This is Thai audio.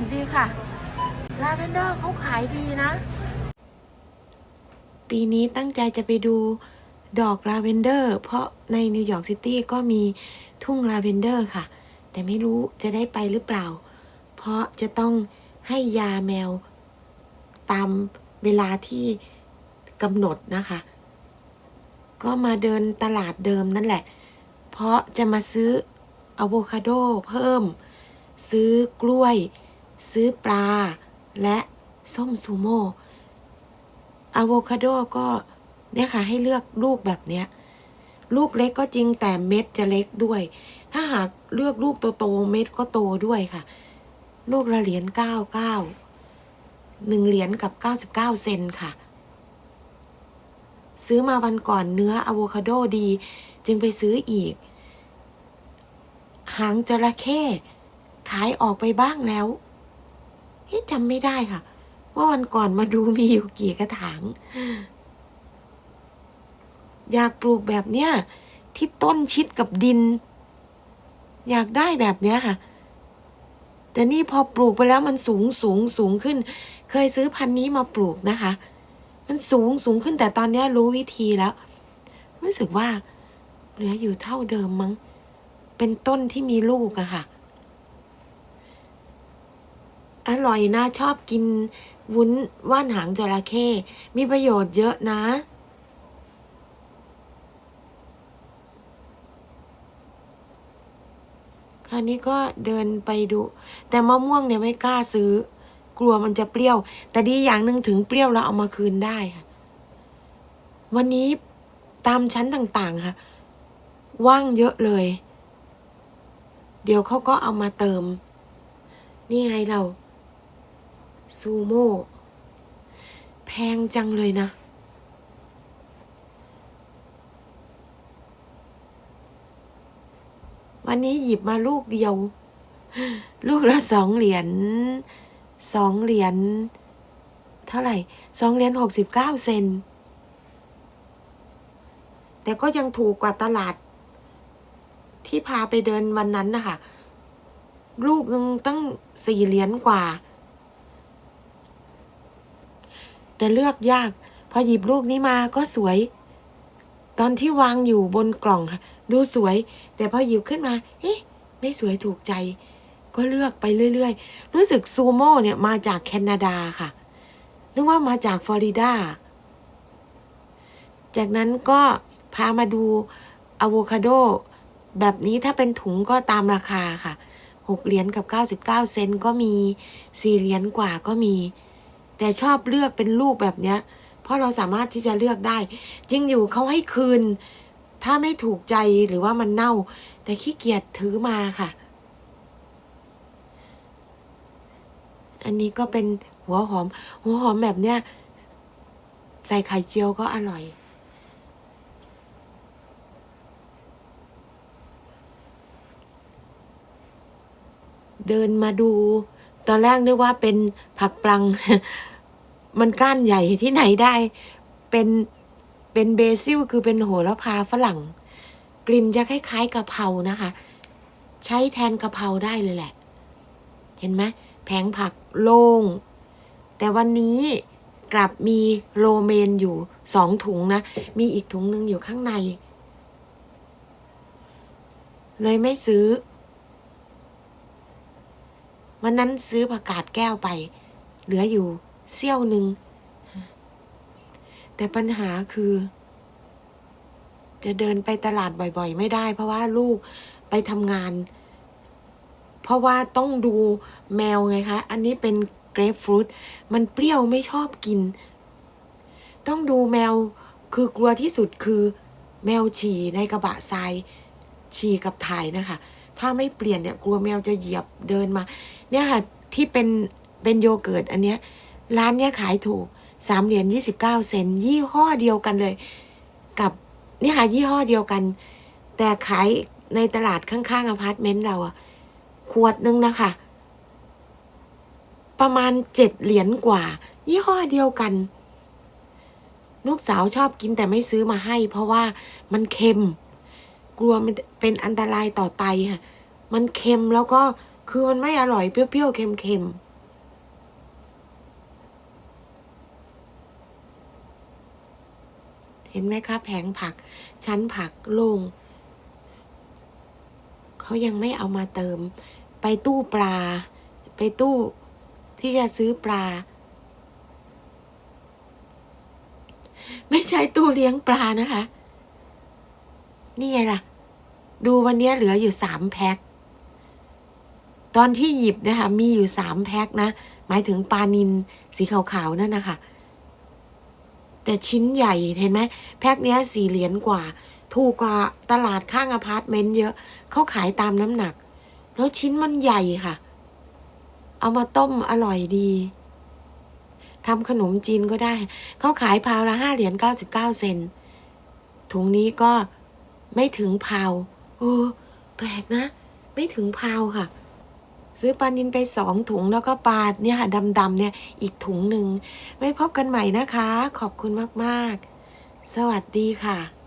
วัสดีค่ะ ลาเวนเดอร์เขาขายดีนะ ปีนี้ตั้งใจจะไปดูดอกลาเวนเดอร์ เพราะในนิวยอร์กซิตี้ก็มีทุ่งลาเวนเดอร์ค่ะ แต่ไม่รู้จะได้ไปหรือเปล่า เพราะจะต้องให้ยาแมวตามเวลาที่กำหนดนะคะ ก็มาเดินตลาดเดิมนั่นแหละ เพราะจะมาซื้ออะโวคาโดเพิ่ม ซื้อกล้วย ซื้อปลาและส้มซูโม่อะโวคาโดก็เนี่ยค่ะให้เลือกลูกแบบเนี้ย ลูกเล็กก็จริงแต่เม็ดจะเล็กด้วย ถ้าหากเลือกลูกโตๆเม็ดก็โตด้วยค่ะ ลูกละเหรียญเก้าเก้าหนึ่งเหรียญกับเก้าสิบเก้าเซนค่ะ ซื้อมาวันก่อนเนื้ออะโวคาโดดี จึงไปซื้ออีก หางจระเข้ขายออกไปบ้างแล้ว เฮ้ยจำไม่ได้ค่ะ ว่าวันก่อนมาดูมีอยู่กี่กระถาง อยากปลูกแบบเนี้ยที่ต้นชิดกับดิน อยากได้แบบเนี้ยค่ะ แต่นี่พอปลูกไปแล้วมันสูงสูงสูงขึ้น เคยซื้อพันธุ์นี้มาปลูกนะคะ มันสูงสูงขึ้นแต่ตอนเนี้ยรู้วิธีแล้ว รู้สึกว่าเหลืออยู่เท่าเดิมมั้ง เป็นต้นที่มีลูกอะค่ะ อร่อยนะชอบกินวุ้นว่านหางจระเข้มีประโยชน์เยอะนะ คราวนี้ก็เดินไปดู แต่มะม่วงเนี่ยไม่กล้าซื้อ กลัวมันจะเปรี้ยว แต่ดีอย่างหนึ่งถึงเปรี้ยวแล้วเอามาคืนได้ค่ะ วันนี้ตามชั้นต่างๆค่ะ ว่างเยอะเลย เดี๋ยวเขาก็เอามาเติม นี่ไงเรา ซูโม่แพงจังเลยนะ วันนี้หยิบมาลูกเดียว ลูกละสองเหรียญสองเหรียญเท่าไหร่สองเหรียญหกสิบเก้าเซนแต่ก็ยังถูกกว่าตลาด ที่พาไปเดินวันนั้นนะคะลูกนึงตั้งสี่เหรียญกว่า แต่เลือกยาก พอหยิบลูกนี้มาก็สวย ตอนที่วางอยู่บนกล่องค่ะ ดูสวย แต่พอหยิบขึ้นมา เอ๊ะ ไม่สวยถูกใจ ก็เลือกไปเรื่อยๆ รู้สึกซูโม่เนี่ยมาจากแคนาดาค่ะนึกว่ามาจากฟลอริดา จากนั้นก็พามาดูอะโวคาโด แบบนี้ถ้าเป็นถุงก็ตามราคาค่ะหกเหรียญกับเก้าสิบเก้าเซนต์ก็มีสี่เหรียญกว่าก็มี แต่ชอบเลือกเป็นรูปแบบเนี้ย เพราะเราสามารถที่จะเลือกได้ จริงอยู่เขาให้คืน ถ้าไม่ถูกใจหรือว่ามันเน่า แต่ขี้เกียจถือมาค่ะ อันนี้ก็เป็นหัวหอม หัวหอมแบบเนี้ย ใส่ไข่เจียวก็อร่อยเดินมาดู ตอนแรกนึกว่าเป็นผักปลัง มันก้านใหญ่ที่ไหนได้ เป็นเป็นเบซิลคือเป็นโหระพาฝรั่ง กลิ่นจะคล้ายๆกะเพรานะคะ ใช้แทนกะเพราได้เลยแหละ เห็นไหมแผงผักโล่งแต่วันนี้กลับมีโรเมนอยู่สองถุงนะ มีอีกถุงหนึ่งอยู่ข้างใน เลยไม่ซื้อ วันนั้นซื้อผักกาดแก้วไป เหลืออยู่เสี้ยวหนึ่ง แต่ปัญหาคือ จะเดินไปตลาดบ่อยๆ ไม่ได้ เพราะว่าลูกไปทำงาน เพราะว่าต้องดูแมวไงคะ อันนี้เป็นเกรฟฟรุตมันเปรี้ยวไม่ชอบกิน ต้องดูแมวคือกลัวที่สุดคือ แมวฉี่ในกระบะทรายฉี่กับถ่ายนะคะ ถ้าไม่เปลี่ยนเนี่ยกลัวแมวจะเหยียบเดินมา เนี่ยค่ะที่เป็นเป็นโยเกิร์ตอันเนี้ยร้านเนี้ยขายถูกสามเหรียญยี่สิบเก้าเซนยี่ห้อเดียวกันเลย กับเนี่ยค่ะยี่ห้อเดียวกัน แต่ขายในตลาดข้างๆอพาร์ตเมนต์เราอะขวดนึงนะคะ ประมาณเจ็ดเหรียญกว่า ยี่ห้อเดียวกัน ลูกสาวชอบกินแต่ไม่ซื้อมาให้ เพราะว่ามันเค็ม กลัวมันเป็นอันตรายต่อไตค่ะ มันเค็มแล้วก็คือมันไม่อร่อยเปรี้ยวๆเค็มๆเห็นไหมคะแผงผัก ชั้นผักโล่งเขายังไม่เอามาเติม ไปตู้ปลา ไปตู้ที่จะซื้อปลา ไม่ใช่ตู้เลี้ยงปลานะคะ นี่ไงล่ะ ดูวันนี้เหลืออยู่สามแพ็คตอนที่หยิบนะคะ มีอยู่สามแพ็คนะ หมายถึงปลานินสีขาวๆนั่นนะคะ แต่ชิ้นใหญ่เห็นไหมแพ็คเนี้ยสี่เหรียญกว่า ถูกกว่าตลาดข้างอพาร์ตเมนต์เยอะ เขาขายตามน้ำหนัก แล้วชิ้นมันใหญ่ค่ะ เอามาต้มอร่อยดีทำขนมจีนก็ได้ เขาขายพาวละห้าเหรียญเก้าสิบเก้าเซน ถุงนี้ก็ ไม่ถึงพาวโอ้แปลกนะ ไม่ถึงพาวค่ะ ซื้อปลานินไปสองถุงแล้วก็ปลาเนี่ยค่ะดำๆเนี่ยอีกถุงหนึ่ง ไม่พบกันใหม่นะคะ ขอบคุณมากๆ สวัสดีค่ะ